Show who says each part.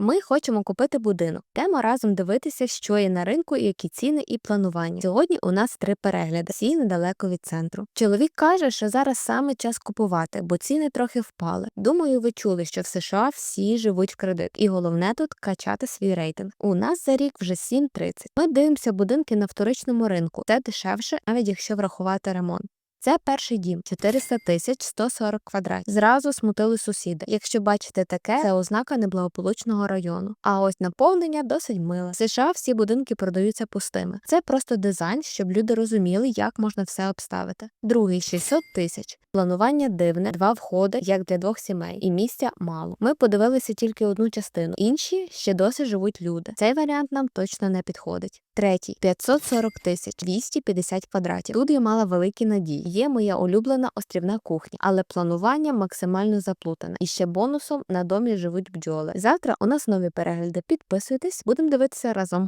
Speaker 1: Ми хочемо купити будинок. Йдемо разом дивитися, що є на ринку, і які ціни і планування. Сьогодні у нас три перегляди, всі недалеко від центру. Чоловік каже, що зараз саме час купувати, бо ціни трохи впали. Думаю, ви чули, що в США всі живуть в кредит, і головне тут качати свій рейтинг. У нас за рік вже 7,30. Ми дивимося будинки на вторичному ринку. Це дешевше, навіть якщо врахувати ремонт. Це перший дім 400 тисяч 140 квадратів. Зразу смутили сусіди. Якщо бачите таке, це ознака неблагополучного району. А ось наповнення досить миле. В США всі будинки продаються пустими. Це просто дизайн, щоб люди розуміли, як можна все обставити. Другий 600 тисяч. Планування дивне, два входи, як для двох сімей, і місця мало. Ми подивилися тільки одну частину. Інші ще досі живуть люди. Цей варіант нам точно не підходить. Третій 540 тисяч 250 квадратів. Тут я мала великі надії. Є моя улюблена острівна кухня, але планування максимально заплутане. І ще бонусом на домі живуть бджоли. Завтра у нас нові перегляди. Підписуйтесь, будемо дивитися разом.